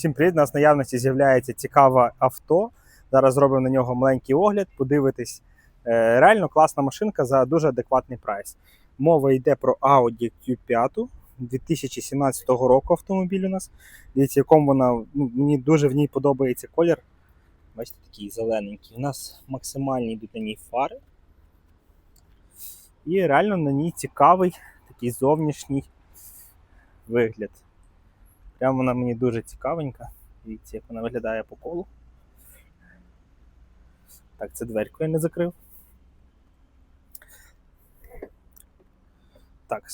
Всім привіт! У нас наявності з'являється цікаве авто. Зараз зробимо на нього маленький огляд, подивитись. Е, Реально класна машинка за дуже адекватний прайс. Мова йде про Audi Q5 2017 року автомобіль у нас. Дивіться, якому вона ну, мені дуже в ній подобається колір. Бачите, такий зелененький. У нас максимальні йдуть на ній фари. І реально на ній цікавий такий зовнішній вигляд. Прямо вона мені дуже цікавенька. Дивіться, як вона виглядає по колу. Так, це дверку я не закрив. Так,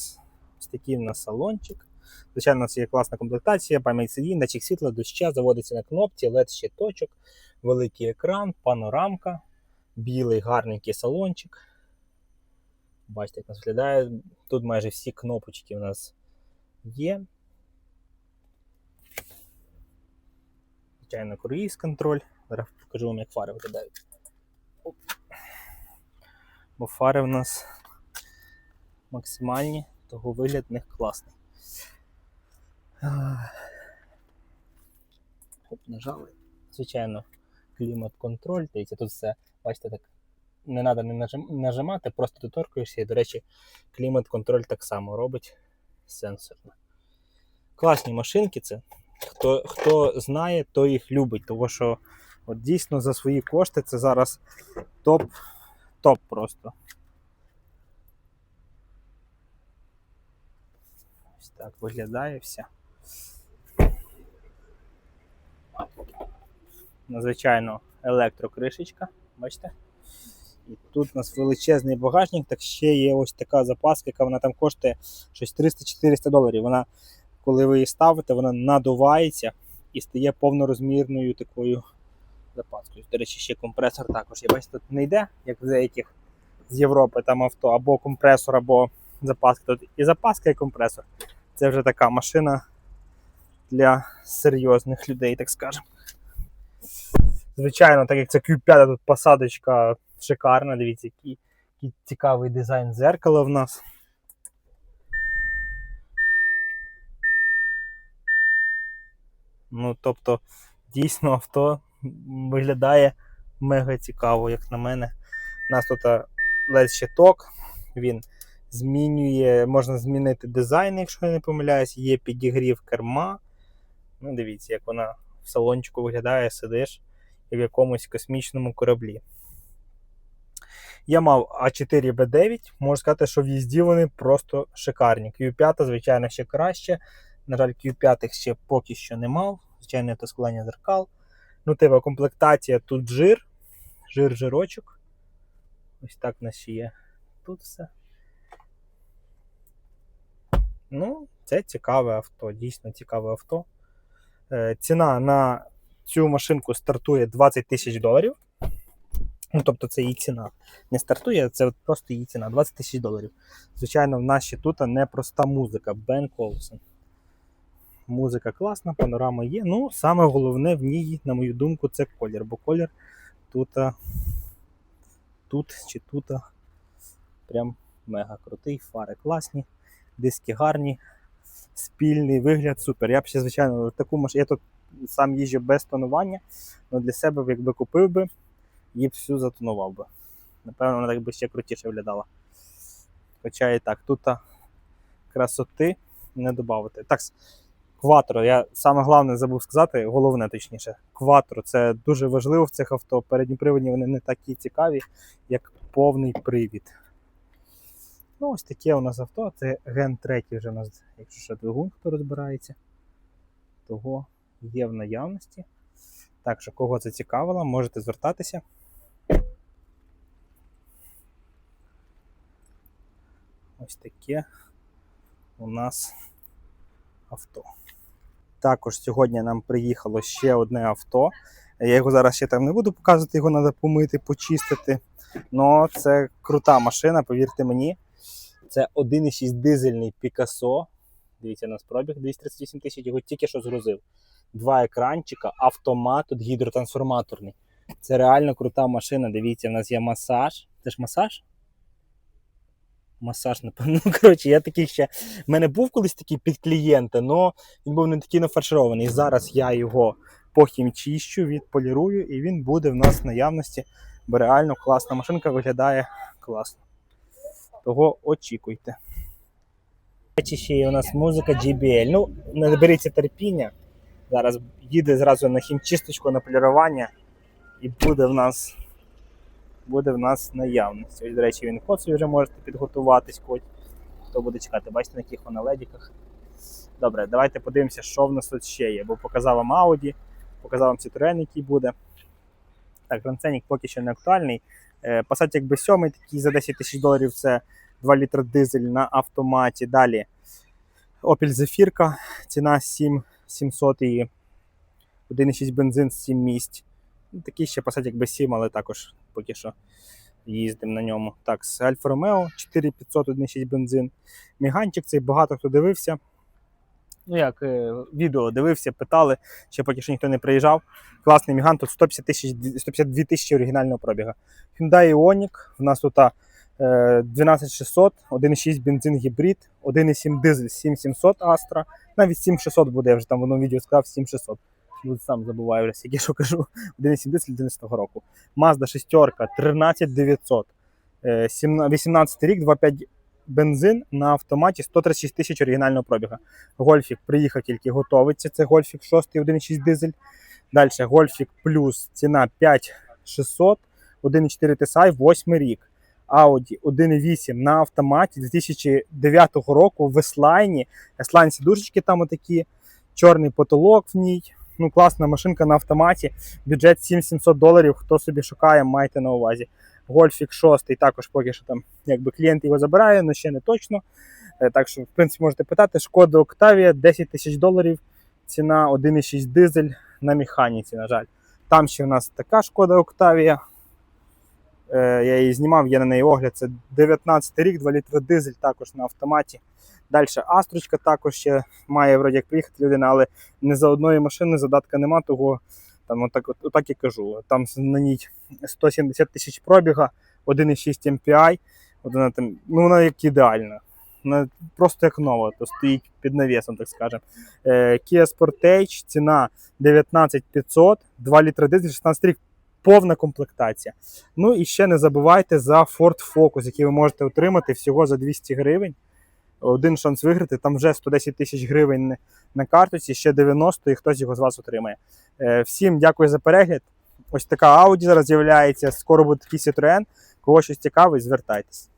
ось такий в нас салончик. Звичайно, у нас є класна комплектація, пам'ять сидінь, датчик світла, доща, заводиться на кнопці, LED щиточок, великий екран, панорамка, білий гарненький салончик. Бачите, як нас виглядає. Тут майже всі кнопочки у нас є. Звичайно, круїз контроль. Зараз покажу вам, як фари виглядають. Оп. Бо фари в нас максимальні, того вигляд в них класний. Оп, нажали. Звичайно, клімат-контроль. Дивіться, тут все, бачите, так не треба не нажимати, просто доторкуєшся. І, до речі, клімат-контроль так само робить сенсорно. Класні машинки це. Хто, хто знає, той їх любить, тому що от дійсно за свої кошти це зараз топ, топ просто. Ось так виглядає все. Надзвичайно електрокришечка, бачите? І тут у нас величезний багажник, так ще є ось така запаска, яка вона там коштує щось 300-400 доларів. Вона коли ви її ставите, вона надувається і стає повнорозмірною такою запаскою. До речі, ще компресор також. є. бачите, тут не йде, як в деяких з Європи там авто, або компресор, або запаска. Тут і запаска, і компресор. Це вже така машина для серйозних людей, так скажемо. Звичайно, так як це Q5, тут посадочка шикарна. Дивіться, який, який цікавий дизайн зеркала в нас. Ну, тобто, дійсно авто виглядає мега цікаво, як на мене. У нас тут led щиток, він змінює, можна змінити дизайн, якщо я не помиляюсь, є підігрів керма. Ну, дивіться, як вона в салончику виглядає, сидиш в якомусь космічному кораблі. Я мав А4Б9, можу сказати, що в їзді вони просто шикарні. Q5, звичайно, ще краще. На жаль, Q5 ще поки що не мав. Звичайно, автоскладання зеркал. Ну, типа комплектація тут жир, жир жирочок. Ось так в нас ще є. Тут все. Ну, це цікаве авто, дійсно цікаве авто. Е, ціна на цю машинку стартує 20 тисяч доларів. Ну, тобто це її ціна. Не стартує, це просто її ціна 20 тисяч доларів. Звичайно, в нас ще тут непроста музика. Бен Колсон. Музика класна, панорама є. Ну, саме головне в ній, на мою думку, це колір. Бо колір тут, тут чи тут прям мега крутий, фари класні, диски гарні, спільний вигляд, супер. Я б ще, звичайно, таку машину. Я тут сам їжджу без тонування, але для себе, якби купив би, її всю затонував би. Напевно, вона так би ще крутіше виглядала. Хоча і так, тут красоти не додати. Так, Кватро, я саме головне забув сказати, головне точніше. Кватро це дуже важливо в цих авто. Передні приводні вони не такі цікаві, як повний привід. Ну, ось таке у нас авто. Це ген 3 вже у нас, якщо ще двигун, хто розбирається, того є в наявності. Так що, кого це цікавило, можете звертатися. Ось таке у нас авто. Також сьогодні нам приїхало ще одне авто. Я його зараз ще там не буду показувати, його треба помити, почистити. Но це крута машина, повірте мені. Це 1,6 дизельний Picasso. Дивіться, у нас пробіг 238 тисяч, його тільки що згрузив. Два екранчика, автомат, тут гідротрансформаторний. Це реально крута машина. Дивіться, в нас є масаж. Це ж масаж? Масаж, напевно. Ну, коротше, я такий ще. У мене був колись такий під клієнта, але він був не такий нафарширований. Зараз я його похімчищу, відполірую, і він буде в нас в наявності. Бо реально класна машинка виглядає класно. Того очікуйте. Речі, ще є у нас музика JBL. Ну, не наберіться терпіння. Зараз їде зразу на хімчисточку, на полірування, і буде в нас буде в нас наявність. Ось, до речі, він код вже можете підготуватись, хоч хто буде чекати. Бачите, на яких воно ледіках. Добре, давайте подивимося, що в нас тут ще є. Бо показав вам Audi, показав вам Citroen, який буде. Так, Гранценік поки що не актуальний. Е, Passat якби 7 такий за 10 тисяч доларів це 2 літра дизель на автоматі. Далі Opel Zafirka, ціна 7700 і 1,6 бензин 7 місць. Такий ще Passat якби 7, але також поки що їздимо на ньому. Так, з Альфа Ромео 4500, 1,6 бензин. Міганчик цей багато хто дивився. Ну як е, відео дивився, питали, ще поки що ніхто не приїжджав. Класний Міган, тут 150 тисяч, 152 тисячі оригінального пробіга. Hyundai Ioniq, в нас тут е, 12600, 1,6 бензин гібрид, 1,7 дизель 7700 Astra, навіть 7600 буде, я вже там в одному відео сказав 7600. Ну, сам забуваю скільки що кажу. 1,7 дизель 11 року. Mazda 6, 13900. Е, 17 18 рік, 2,5 бензин на автоматі, 136 тисяч оригінального пробіга. Гольфік приїхав тільки готовиться. Це Гольфік 6, 1,6 дизель. Далі Гольфік плюс ціна 5600, 1,4 TSI, 8 рік. Audi 1,8 на автоматі 2009 року в S-Line. S-Line сідушечки там отакі, чорний потолок в ній. Ну, класна машинка на автоматі. Бюджет 7700 доларів. Хто собі шукає, майте на увазі. Гольфік 6 також поки що там, якби клієнт його забирає, але ще не точно. Е, Так що, в принципі, можете питати. Шкода Октавія 10 тисяч доларів. Ціна 1,6 дизель на механіці, на жаль. Там ще в нас така шкода Octavia. Е, Я її знімав, є на неї огляд. Це 19 рік, 2 літри дизель, також на автоматі. Далі Астрочка також ще має вроді як приїхати людина, але не за одної машини задатка нема, того там отак, от, отак і кажу. Там на ній 170 тисяч пробіга, 1,6 MPI. От вона там, ну вона як ідеальна. Вона просто як нова, то стоїть під навісом, так скажемо. Е, Kia Sportage, ціна 19500, 2 літри дизель, 16 рік, повна комплектація. Ну і ще не забувайте за Ford Focus, який ви можете отримати всього за 200 гривень. Один шанс виграти, там вже 110 тисяч гривень на карточці, ще 90 і хтось його з вас отримає. Е, Всім дякую за перегляд. Ось така Audi зараз з'являється. Скоро буде такий Citroen. Кого щось цікавить, звертайтесь.